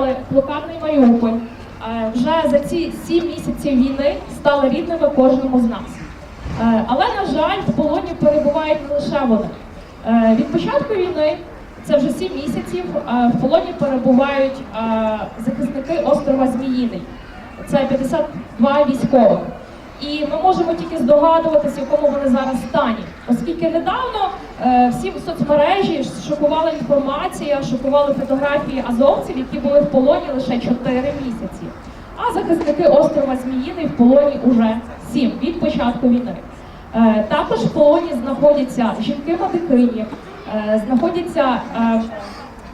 захищали блокадний Маріуполь, е, вже за ці 7 місяців війни стали рідними кожному з нас. Е, Але, на жаль, в полоні перебувають не лише вони. Е, Від початку війни, це вже 7 місяців, в полоні перебувають захисники острова Зміїний. Це 52 військових. І ми можемо тільки здогадуватися, в якому вони зараз стані, оскільки недавно е, всі в соцмережі шокувала інформація, шокували фотографії азовців, які були в полоні лише 4 місяці. А захисники острова Зміїний в полоні уже 7 від початку війни. Е, також в полоні знаходяться жінки-медикині, е, знаходяться е,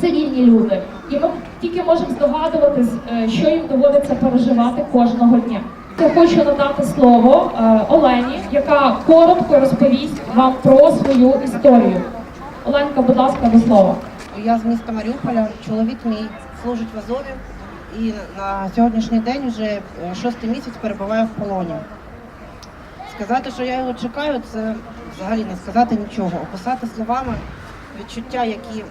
цивільні люди. І ми тільки можемо здогадуватись, е, що їм доводиться переживати кожного дня. Я хочу надати слово е, Олені, яка коротко розповість вам про свою історію. Оленка, будь ласка, до слова. Я з міста Маріуполя. Чоловік мій служить в Азові і на сьогоднішній день вже е, шостий місяць перебуває в полоні. Сказати, що я його чекаю, це взагалі не сказати нічого. Описати словами відчуття, які,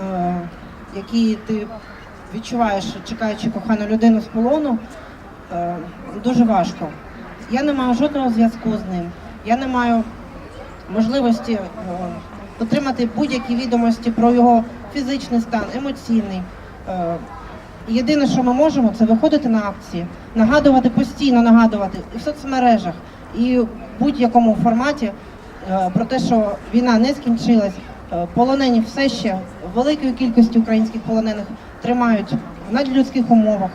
е, які ти відчуваєш, чекаючи кохану людину з полону, дуже важко. Я не маю жодного зв'язку з ним. Я не маю можливості е, отримати будь-які відомості про його фізичний стан, емоційний. Е, Єдине, що ми можемо, це виходити на акції, нагадувати, постійно нагадувати і в соцмережах, і в будь-якому форматі е, про те, що війна не скінчилась. Е, Полонені все ще великою кількістю українських полонених тримають в надлюдських умовах.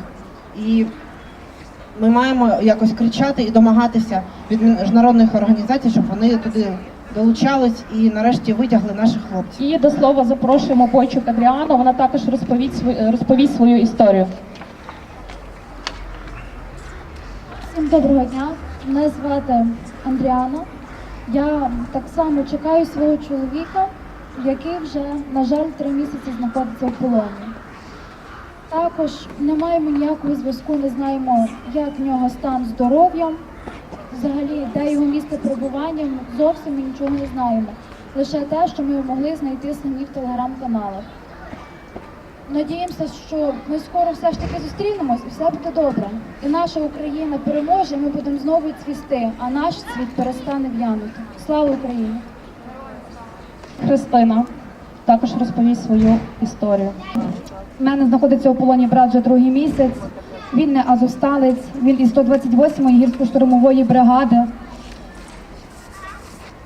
І ми маємо якось кричати і домагатися від міжнародних організацій, щоб вони туди долучались і нарешті витягли наших хлопців. І до слова запрошуємо Бойчук Адріану. Вона також розповість свою, розповість свою історію. Всім доброго дня. Мене звати Андріана. Я так само чекаю свого чоловіка, який вже, на жаль, три місяці знаходиться в полоні. Також не маємо ніякого зв'язку, не знаємо, як в нього стан здоров'я, взагалі, де його місце перебування, зовсім ми нічого не знаємо. Лише те, що ми могли знайти самі в телеграм-каналах. Надіємося, що ми скоро все ж таки зустрінемось і все буде добре. І наша Україна переможе, і ми будемо знову цвісти, а наш світ перестане в'янути. Слава Україні! Христина також розповість свою історію. У мене знаходиться у полоні брат вже другий місяць. Він не азовсталець, він із 128-ї гірсько-штурмової бригади.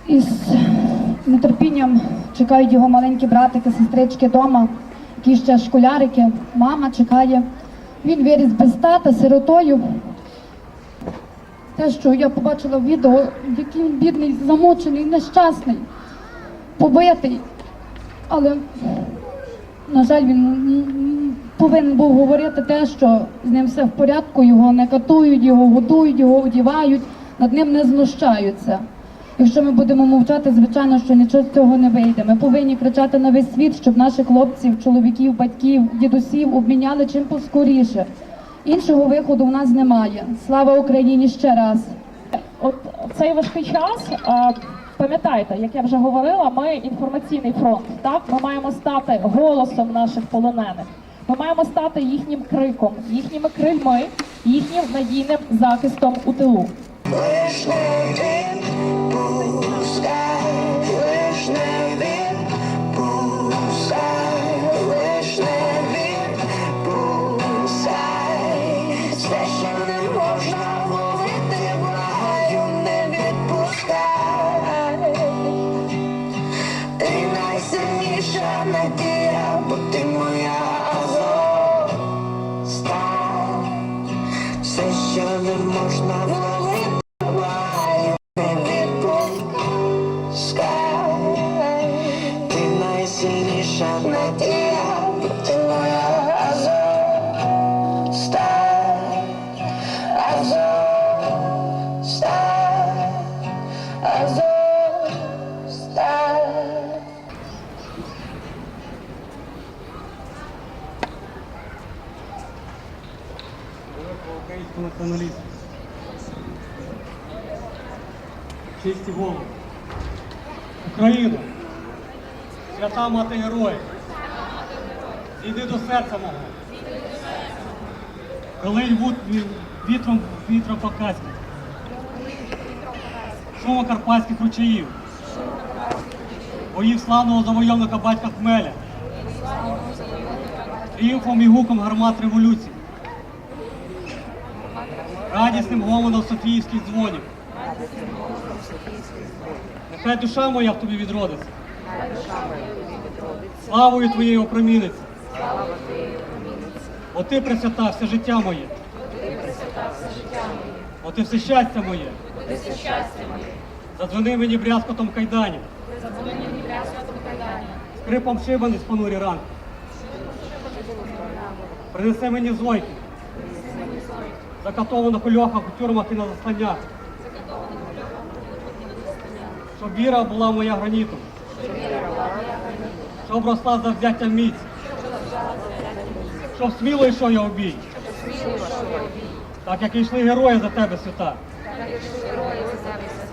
Із нетерпінням чекають його маленькі братики, сестрички вдома, які ще школярики. Мама чекає. Він виріс без тата, сиротою. Те, що я побачила в відео, який він бідний, замочений, нещасний, побитий. Але, на жаль, він повинен був говорити те, що з ним все в порядку, його не катують, його годують, його одівають, над ним не знущаються. Якщо ми будемо мовчати, звичайно, що нічого з цього не вийде. Ми повинні кричати на весь світ, щоб наших хлопців, чоловіків, батьків, дідусів обміняли чим поскоріше. Іншого виходу в нас немає. Слава Україні ще раз. От цей важкий час. е, Пам'ятайте, як я вже говорила, ми інформаційний фронт. Так, ми маємо стати голосом наших полонених. Ми маємо стати їхнім криком, їхніми крильми, їхнім надійним захистом у тилу. Що не можна вловити. Українського націоналізму. Чисті голови. Україна, свята мати героїв, зійди до серця мого. Вут вітром вітром покаських. Шумом карпатських ручаїв. Боїв славного завойовника батька Хмеля. Тріумфом і гуком гармат революції. Радісним гомоном Софіївських дзвонів. Нехай душа моя в тобі відродиться. Славою твоєю опроміниться. Бо ти присвята все життя моє. Бо ти все щастя моє. Задзвони мені брязкотом кайданів. Скрипом шибаниць понурі ранки. Принеси мені зойки. Закатованих у льохах, у тюрмах і на засланнях. Щоб віра була моя гранітом. Щоб росла за взяттям міць. Щоб сміло йшов я у бій. Так як йшли герої за тебе, свята.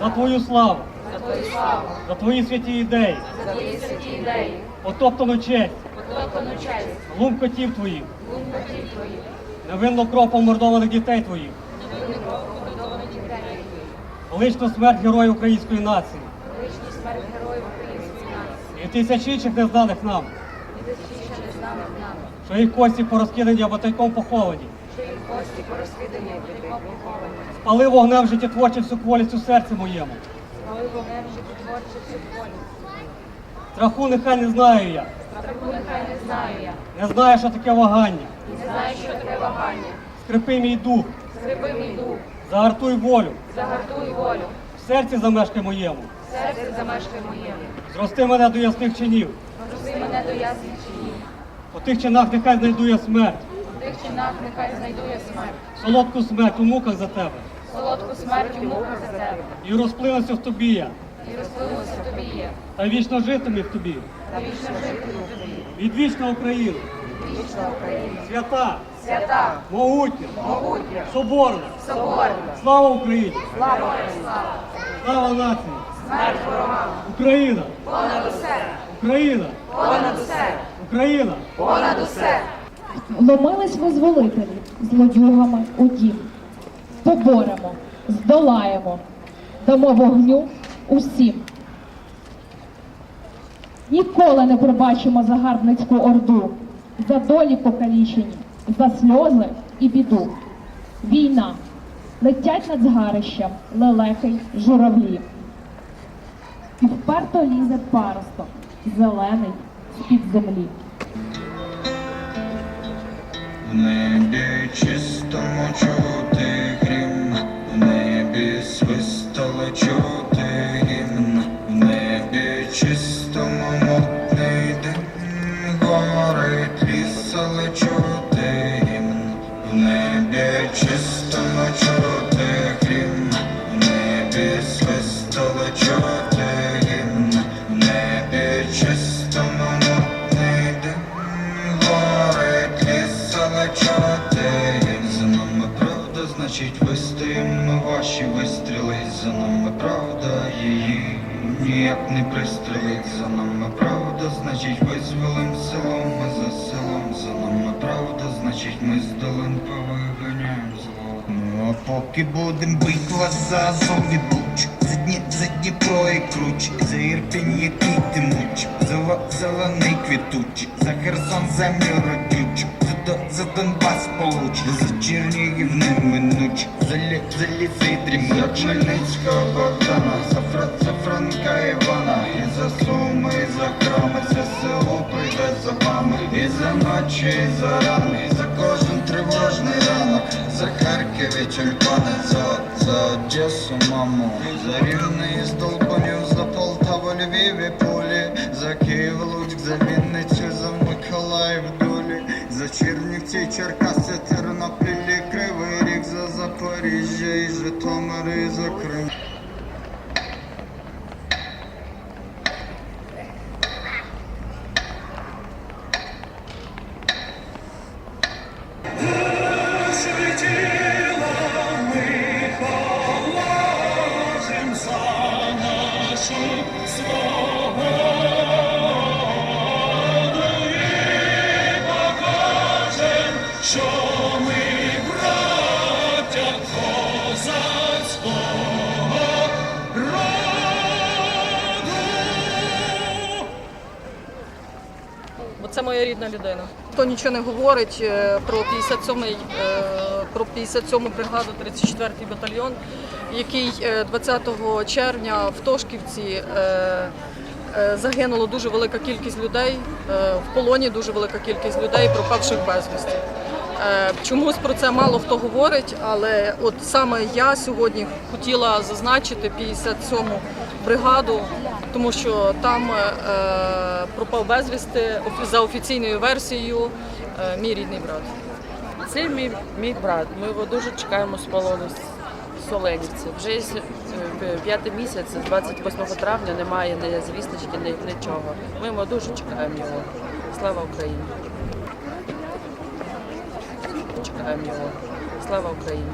За твою славу. За твої святі ідеї. Потоптану честь. Глум котів твоїх. Невинно кров помордованих дітей твоїх. Величну смерть героїв української нації. І тисяч інших незнаних нам. Що їх кості порозкидані або тайком поховані. Спали вогнем життєтворчим всю кволість у серці моєму. Страху нехай не знаю я. Не знаю, що таке вагання. Скрипи мій дух. скрипи мій дух, Загартуй волю. В серці замешкай моєму. Зрости мене до ясних чинів. Зрости мене до ясних чинів. У тих чинах нехай знайду я смерть. У тих чинах нехай знайду я смерть, Солодку смерть у муках за тебе. солодку смерть у муках за тебе, І розплинуся в тобі я. і розплинуся в тобі є, Та вічно житиму в тобі. та вічно житиму тобі. Відвічна Україна. Вічна Україна, Свята, свята, могутня, могутня, соборна. соборна, Слава Україні! слава і слава, Слава нації! смерть ворогам, Україна! понад усе, Україна! понад усе, Україна! понад усе. Ломились визволителі злодюгами у дім. Поборемо, здолаємо, дамо вогню усім. Ніколи не пробачимо загарбницьку орду, за долі покалічені, за сльози і біду. Війна. Летять над згарищем лелеки журавлі. І вперто лізе паросток, зелений з-під землі. В небі чистому ніяк не пристрелить, за нами правда, значить визволим село, ми за селом, за нами правда, значить ми з долин повиганяємо зло. Ну а поки будем бить вас за зомбі буч, за дні, за Дніпро і круч, за Ірпінь, який ти муч, за зелений квітуч, за Херсон землю родючу, за, До- за Донбас получ, за Чернігів неминуч, за, лі, за ліси дрімуч, за Хмельницького Богдана, за, Фра, за Франка Івана, і за Суми, і за Крами, за село прийде за вами, і за ночі, і за рани, і за кожен тривожний ранок, за Харків і тюльпани, за, за Одесу, маму, за Рівне і моя рідна людина. Хто нічого не говорить е, про 57-й, е, про 57-му бригаду, 34-й батальйон, який е, 20 червня в Тошківці е, е, загинуло дуже велика кількість людей, е, в полоні дуже велика кількість людей, пропавших безвісті. Е, Чомусь про це мало хто говорить, але от саме я сьогодні хотіла зазначити 57-му бригаду, тому що там е, е, пропав безвісти за офіційною версією е, мій рідний брат. Це мій мій брат. Ми його дуже чекаємо з полону Соленівці. Вже п'ятий місяць, з 28 травня, немає ні звісточки, ні нічого. Ми його дуже чекаємо його. Слава Україні. Чекаємо його. Слава Україні.